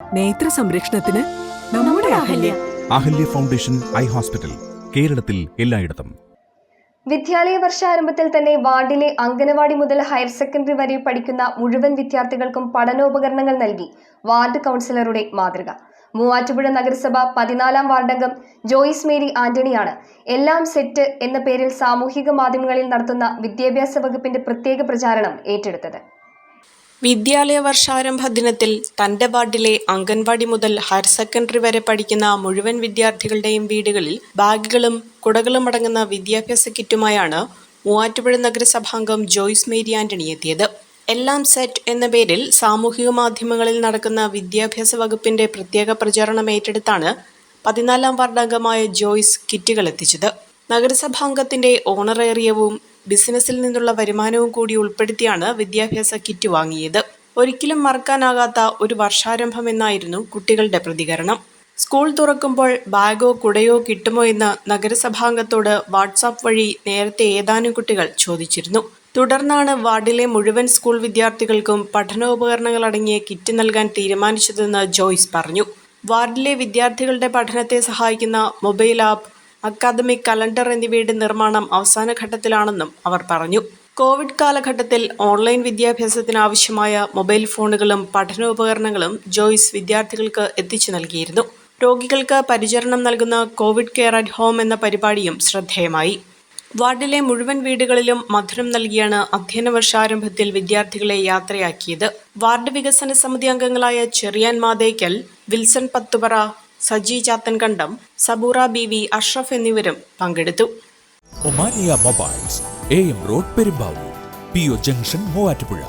നേത്ര സംരക്ഷണത്തിന് നമ്മുടെ Ahalya. Ahalya foundation eye hospital കേരളത്തിൽ എല്ലായിടത്തും. വിദ്യാലയ വർഷാരംഭത്തിൽ തന്നെ വാർഡിലെ അംഗനവാടി മുതൽ ഹയർ സെക്കൻഡറി വരെ പഠിക്കുന്ന മുഴുവൻ വിദ്യാർത്ഥികൾക്കും പഠനോപകരണങ്ങൾ നൽകി വാർഡ് കൗൺസിലറുടെ മാതൃക. മൂവാറ്റുപുഴ നഗരസഭ പതിനാലാം വാർഡംഗം ജോയിസ് മേരി ആന്റണിയാണ്. എല്ലാം സെറ്റ് എന്ന പേരിൽ സാമൂഹിക മാധ്യമങ്ങളിൽ നടത്തുന്ന വിദ്യാഭ്യാസ വകുപ്പിന്റെ പ്രത്യേക പ്രചാരണം ഏറ്റെടുത്തത്. വിദ്യാലയ വർഷാരംഭ ദിനത്തിൽ തന്റെ വാർഡിലെ അംഗൻവാടി മുതൽ ഹയർ സെക്കൻഡറി വരെ പഠിക്കുന്ന മുഴുവൻ വിദ്യാർത്ഥികളുടെയും വീടുകളിൽ ബാഗുകളും കുടകളും അടങ്ങുന്ന വിദ്യാഭ്യാസ കിറ്റുമായാണ് മൂവാറ്റുപുഴ നഗരസഭാംഗം ജോയ്സ് മേരി ആന്റണി എത്തിയത്. എല്ലാം സെറ്റ് എന്ന പേരിൽ സാമൂഹിക മാധ്യമങ്ങളിൽ നടക്കുന്ന വിദ്യാഭ്യാസ വകുപ്പിന്റെ പ്രത്യേക പ്രചാരണം ഏറ്റെടുത്താണ് പതിനാലാം വാർഡംഗമായ ജോയ്സ് കിറ്റുകൾ എത്തിച്ചത്. നഗരസഭാംഗത്തിന്റെ ഓണറേറിയവും ബിസിനസ്സിൽ നിന്നുള്ള വരുമാനവും കൂടി ഉൾപ്പെടുത്തിയാണ് വിദ്യാഭ്യാസ കിറ്റ് വാങ്ങിയത്. ഒരിക്കലും മറക്കാനാകാത്ത ഒരു വർഷാരംഭം എന്നായിരുന്നു കുട്ടികളുടെ പ്രതികരണം. സ്കൂൾ തുറക്കുമ്പോൾ ബാഗോ കുടയോ കിട്ടുമോ എന്ന് നഗരസഭാംഗത്തോട് വാട്സാപ്പ് വഴി നേരത്തെ ഏതാനും കുട്ടികൾ ചോദിച്ചിരുന്നു. തുടർന്നാണ് വാർഡിലെ മുഴുവൻ സ്കൂൾ വിദ്യാർത്ഥികൾക്കും പഠനോപകരണങ്ങൾ അടങ്ങിയ കിറ്റ് നൽകാൻ തീരുമാനിച്ചതെന്ന് ജോയ്സ് പറഞ്ഞു. വാർഡിലെ വിദ്യാർത്ഥികളുടെ പഠനത്തെ സഹായിക്കുന്ന മൊബൈൽ ആപ്പ് അക്കാദമിക് കലണ്ടർ എന്നിവയുടെ നിർമ്മാണം അവസാന ഘട്ടത്തിലാണെന്നും അവർ പറഞ്ഞു. കോവിഡ് കാലഘട്ടത്തിൽ ഓൺലൈൻ വിദ്യാഭ്യാസത്തിനാവശ്യമായ മൊബൈൽ ഫോണുകളും പഠനോപകരണങ്ങളും ജോയ്സ് വിദ്യാർത്ഥികൾക്ക് എത്തിച്ചു നൽകിയിരുന്നു. രോഗികൾക്ക് പരിചരണം നൽകുന്ന കോവിഡ് കെയർ അറ്റ് ഹോം എന്ന പരിപാടിയും ശ്രദ്ധേയമായി. വാർഡിലെ മുഴുവൻ വീടുകളിലും മധുരം നൽകിയാണ് അധ്യയന വർഷാരംഭത്തിൽ വിദ്യാർത്ഥികളെ യാത്രയാക്കിയത്. വാർഡ് വികസന സമിതി അംഗങ്ങളായ Cherian Mathekkal Wilson Pathupara Saji Chathankandam Saboora B V Ashraf എന്നിവരും പങ്കെടുത്തു. Omania mobiles A M road Perumbavoor P O junction Muvattupuzha.